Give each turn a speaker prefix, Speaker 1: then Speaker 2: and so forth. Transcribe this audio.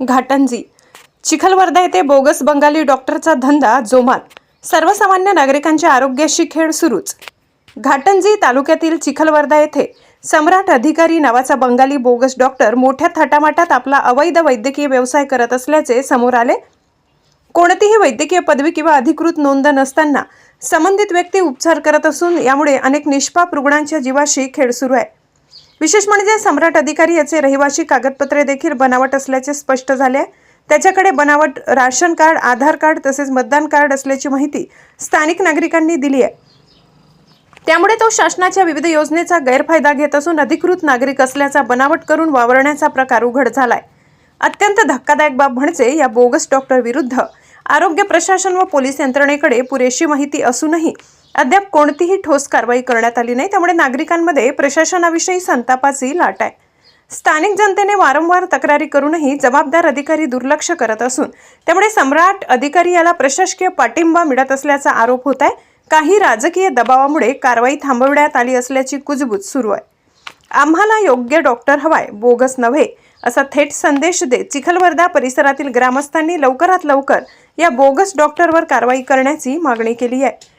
Speaker 1: घाटंजी चिखलवर्धा येथे बोगस बंगाली डॉक्टरचा धंदा जोमात. सर्वसामान्य नागरिकांच्या आरोग्याशी खेळ सुरूच. घाटंजी तालुक्यातील चिखलवर्धा येथे सम्राट अधिकारी नावाचा बंगाली बोगस डॉक्टर मोठ्या थाटामाटात आपला अवैध वैद्यकीय व्यवसाय करत असल्याचे समोर आले. कोणतीही वैद्यकीय पदवी किंवा अधिकृत नोंद नसताना संबंधित व्यक्ती उपचार करत असून यामुळे अनेक निष्पाप रुग्णांच्या जीवाशी खेळ सुरू आहे. विशेष म्हणजे सम्राट अधिकारी याचे रहिवासी कागदपत्रे देखील बनावट असल्याचे स्पष्ट झाले. आहे त्याच्याकडे बनावट राशन कार्ड आधार कार्ड तसेच मतदान कार्ड असल्याची माहिती स्थानिक नागरिकांनी दिली आहे. त्यामुळे तो शासनाच्या विविध योजनेचा गैरफायदा घेत असून अधिकृत नागरिक असल्याचा बनावट करून वावरण्याचा प्रकार उघड झालाय. अत्यंत धक्कादायक बाब म्हणजे या बोगस डॉक्टर विरुद्ध आरोग्य प्रशासन व पोलीस यंत्रणेकडे पुरेशी माहिती असूनही अद्याप कोणतीही ठोस कारवाई करण्यात आली नाही त्यामुळे नागरिकांमध्ये प्रशासनाविषयी संतापाची लाट आहे. स्थानिक जनतेने वारंवार तक्रारी करूनही जबाबदार अधिकारी दुर्लक्ष करत असून त्यामुळे सम्राट अधिकारी याला प्रशासकीय पाठिंबा मिळत असल्याचा आरोप होत आहे. काही राजकीय दबावामुळे कारवाई थांबवण्यात आली असल्याची कुजबूज सुरू आहे. आम्हाला योग्य डॉक्टर हवाय बोगस नव्हे असा थेट संदेश देत चिखलवर्धा परिसरातील ग्रामस्थांनी लवकरात लवकर या बोगस डॉक्टरवर कारवाई करण्याची मागणी केली आहे.